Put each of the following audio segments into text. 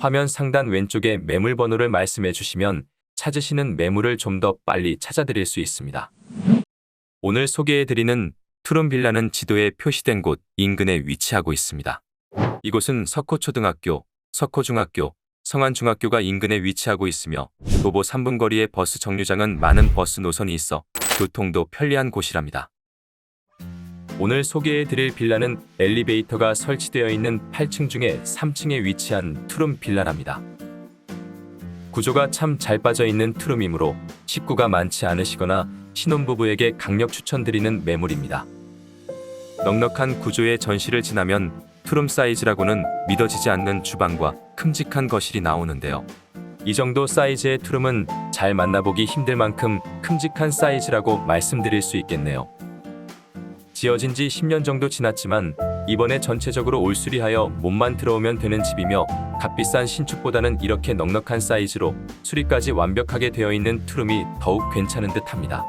화면 상단 왼쪽에 매물 번호를 말씀해 주시면 찾으시는 매물을 좀 더 빨리 찾아드릴 수 있습니다. 오늘 소개해 드리는 투룸 빌라는 지도에 표시된 곳 인근에 위치하고 있습니다. 이곳은 석호초등학교, 석호중학교, 성안중학교가 인근에 위치하고 있으며 도보 3분 거리의 버스 정류장은 많은 버스 노선이 있어 교통도 편리한 곳이랍니다. 오늘 소개해 드릴 빌라는 엘리베이터가 설치되어 있는 8층 중에 3층에 위치한 투룸 빌라랍니다. 구조가 참 잘 빠져 있는 투룸이므로 식구가 많지 않으시거나 신혼부부에게 강력 추천드리는 매물입니다. 넉넉한 구조의 전시를 지나면 투룸 사이즈라고는 믿어지지 않는 주방과 큼직한 거실이 나오는데요. 이 정도 사이즈의 투룸은 잘 만나보기 힘들 만큼 큼직한 사이즈라고 말씀드릴 수 있겠네요. 지어진 지 10년 정도 지났지만 이번에 전체적으로 올수리하여 몸만 들어오면 되는 집이며 값비싼 신축보다는 이렇게 넉넉한 사이즈로 수리까지 완벽하게 되어 있는 투룸이 더욱 괜찮은 듯합니다.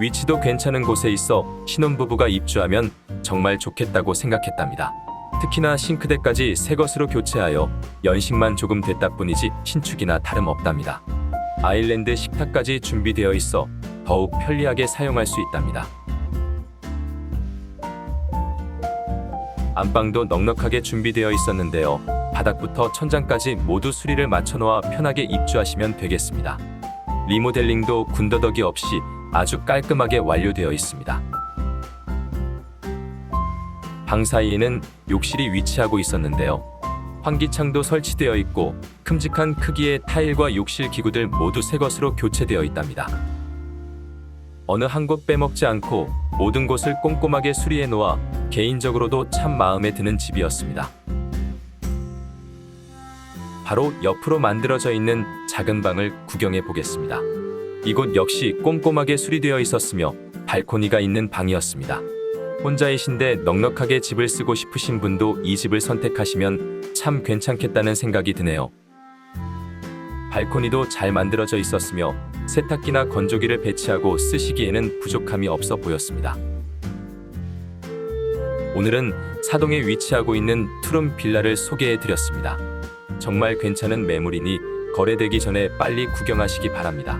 위치도 괜찮은 곳에 있어 신혼부부가 입주하면 정말 좋겠다고 생각했답니다. 특히나 싱크대까지 새 것으로 교체하여 연식만 조금 됐다 뿐이지 신축이나 다름없답니다. 아일랜드 식탁까지 준비되어 있어 더욱 편리하게 사용할 수 있답니다. 안방도 넉넉하게 준비되어 있었는데요. 바닥부터 천장까지 모두 수리를 맞춰 놓아 편하게 입주하시면 되겠습니다. 리모델링도 군더더기 없이 아주 깔끔하게 완료되어 있습니다. 방 사이에는 욕실이 위치하고 있었는데요. 환기창도 설치되어 있고 큼직한 크기의 타일과 욕실 기구들 모두 새 것으로 교체되어 있답니다. 어느 한 곳 빼먹지 않고 모든 곳을 꼼꼼하게 수리해 놓아 개인적으로도 참 마음에 드는 집이었습니다. 바로 옆으로 만들어져 있는 작은 방을 구경해 보겠습니다. 이곳 역시 꼼꼼하게 수리되어 있었으며 발코니가 있는 방이었습니다. 혼자이신데 넉넉하게 집을 쓰고 싶으신 분도 이 집을 선택하시면 참 괜찮겠다는 생각이 드네요. 발코니도 잘 만들어져 있었으며 세탁기나 건조기를 배치하고 쓰시기에는 부족함이 없어 보였습니다. 오늘은 사동에 위치하고 있는 투룸 빌라를 소개해 드렸습니다. 정말 괜찮은 매물이니 거래되기 전에 빨리 구경하시기 바랍니다.